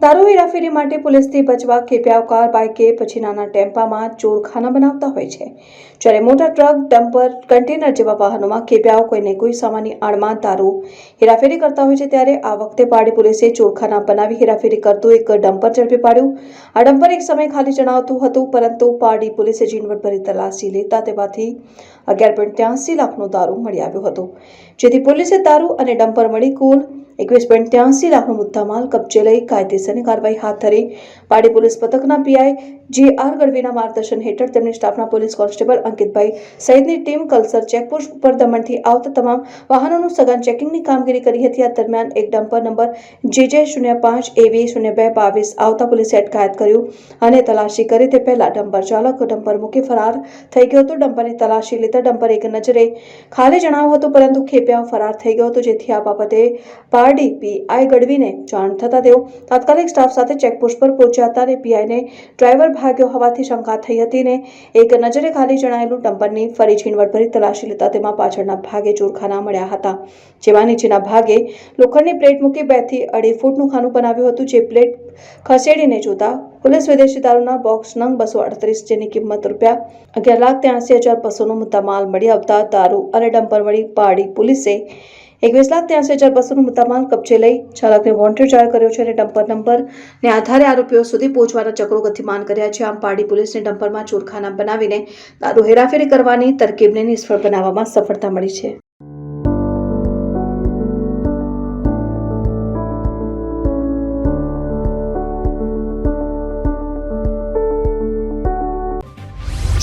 દારૂ હેરાફેરી માટે પોલીસથી બચવા ખેપિયાવ કાર બાઇકે પછી નાના ટેમ્પામાં ચોરખાના બનાવતા હોય છે. જ્યારે મોટા ટ્રક, ડમ્પર, કન્ટેનર જેવા વાહનોમાં ખેપિયાઓ કોઈને કોઈ સામાન્ય આડમાં દારૂ હેરાફેરી કરતા હોય છે ત્યારે આ વખતે પાડી પોલીસે ચોરખાના બનાવી હેરાફેરી કરતું એક ડમ્પર ઝડપી પાડ્યું. આ ડમ્પર એક સમય ખાલી જણાવતું હતું, પરંતુ પાડી પોલીસે ઝીણવટભરી તલાશી લેતા તેમાંથી અગિયાર પોઈન્ટ ત્યાસી લાખનો દારૂ મળી આવ્યો હતો. જેથી પોલીસે દારૂ અને ડમ્પર મળી કુલ એકવીસ પોઈન્ટ ત્યાંસી લાખનો મુદ્દામાલ કબજે લઈ કાયદેસરની કાર્યવાહી હાથ ધરી. પાડી પોલીસ પથકના પીઆઈ જે આર ગઢવીના માર્ગદર્શન હેઠળ તેમની સ્ટાફના પોલીસ કોન્સ્ટેબલ અંકિતભાઈ સહિતની ટીમ કલસર ચેકપોસ્ટ ઉપર દમણથી આવતા તમામ વાહનોનું સઘન ચેકિંગની કામગીરી કરી હતી. આ દરમિયાન એક ડમ્પર નંબર જે જે શૂન્ય પાંચ એવી શૂન્ય બે બાવીસ આવતા પોલીસે અટકાયત કર્યું અને તલાશી કરી તે પહેલા ડમ્પર ચાલક ડમ્પર મૂકી ફરાર થઈ ગયો હતો. ડમ્પરની તલાશી લેતા ડમ્પર એક નજરે ખાલી જણાવ્યું હતું, પરંતુ ખેપિયા ફરાર થઈ ગયો હતો. જેથી આ બાબતે પારડી પીઆઈ ગઢવીને જાણ થતા તેઓ તાત્કાલિક સ્ટાફ સાથે ચેકપોસ્ટ પર પહોંચ્યા હતા અને પીઆઈને ડ્રાઈવર ભાગ્યો હોવાથી શંકા થઈ હતી ને એક નજરે ખાલી જણાયેલું ડમ્પરની ફરી ઝીણવટભરી તલાશી લેતા તેમાં પાછળના ભાગે ચોરખાના મળ્યા હતા, જેમાં નીચેના ભાગે લોખંડની પ્લેટ મૂકી બેથી અઢી ફૂટનું ખાનું બનાવ્યું હતું, જે પ્લેટ ખસેડીને જોતા પોલીસ વિદેશી દારૂના બોક્સ નંગ બસો અડત્રીસ જેની કિંમત રૂપિયા અગિયાર લાખ ત્યાંસી હજાર બસોનો મુદ્દામાલ મળી આવતા દારૂ અને ડમ્પર વળી પાડી પોલીસે એકવીસ લાખ ત્યાંસી હજાર બસોનું મુદ્દામાલ કબજે લઈ ચાલકને વોન્ટેડ જાહેર કર્યો છે અને ડમ્પર નંબરને આધારે આરોપીઓ સુધી પહોંચવાના ચક્રો ગતિમાન કર્યા છે. આમ પાડી પોલીસને ડમ્પરમાં ચોરખાના બનાવીને દારૂ હેરાફેરી કરવાની તરકીબને નિષ્ફળ બનાવવામાં સફળતા મળી છે.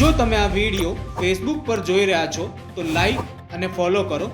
જો તમે આ વીડિયો ફેસબુક પર જોઈ રહ્યા છો તો લાઈક અને ફોલો કરો.